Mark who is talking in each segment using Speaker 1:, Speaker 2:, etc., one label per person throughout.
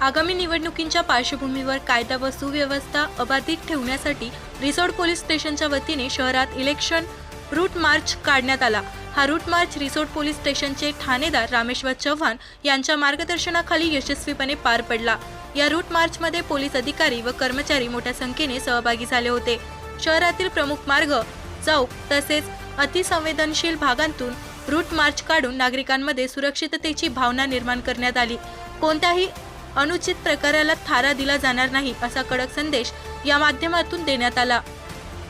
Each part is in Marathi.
Speaker 1: आगामी निवडणुकींच्या पार्श्वभूमीवर कायदा व सुव्यवस्था अबाधित ठेवण्यासाठी रिसोड पोलीस स्टेशनच्या वतीने शहरात इलेक्शन रूट मार्च काढण्यात आला. हा रूट मार्च रिसोड पोलीस स्टेशनचे ठाणेदार रामेश्वर चव्हाण यांच्या मार्गदर्शनाखाली यशस्वीपणे पार पडला. या रूट मार्चमध्ये पोलीस अधिकारी व कर्मचारी मोठ्या संख्येने सहभागी झाले होते. शहरातील प्रमुख मार्ग चौक तसेच अतिसंवेदनशील भागांतून रूट मार्च काढून नागरिकांमध्ये सुरक्षिततेची भावना निर्माण करण्यात आली. कोणत्याही अनुचित प्रकाराला थारा दिला जाणार नाही असा कडक संदेश या माध्यमातून देण्यात आला.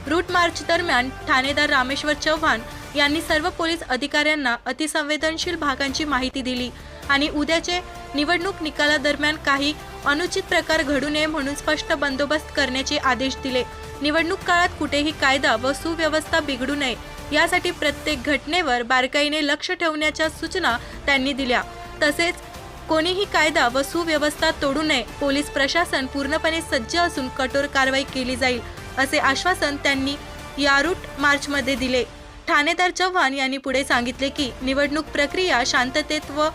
Speaker 1: रूट मार्च दरम्यान ठाणेदार रामेश्वर चव्हाण यांनी सर्व पोलीस अधिकाऱ्यांना अतिसंवेदनशील भागांची माहिती दिली आणि उद्याचे निवडणूक निकालादरम्यान काही अनुचित प्रकार घडू नये म्हणून स्पष्ट बंदोबस्त करण्याचे आदेश दिले. निवडणूक काळात कुठेही कायदा व सुव्यवस्था बिघडू नये यासाठी प्रत्येक घटनेवर बारकाईने लक्ष ठेवण्याच्या सूचना त्यांनी दिल्या. तसेच कोणीही कायदा व सुव्यवस्था तोडू नये. पोलीस प्रशासन पूर्णपणे सज्ज असून कठोर कारवाई केली जाईल असे आश्वासन त्यांनी यारूट मार्चमध्ये दिले. ठाणेदार चव्हाण यांनी पुढे सांगितले की निवडणूक प्रक्रिया शांततेत व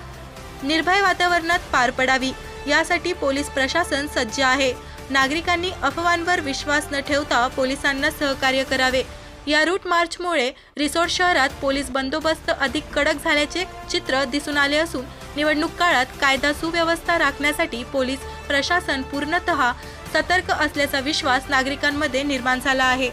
Speaker 1: निर्भय वातावरणात पार पडावी. यासाठी पोलीस प्रशासन सज्ज आहे. नागरिकांनी अफवांवर विश्वास न ठेवता पोलिसांना सहकार्य करावे. या रूट मार्चमुळे रिसोर्ट शहरात पोलीस बंदोबस्त अधिक कडक झाल्याचे चित्र दिसून आले असून निवडणूक काळात कायदा सुव्यवस्था राखण्यासाठी पोलीस प्रशासन पूर्णतः सतर्क असल्याचा विश्वास नागरिकांमध्ये निर्माण झाला आहे.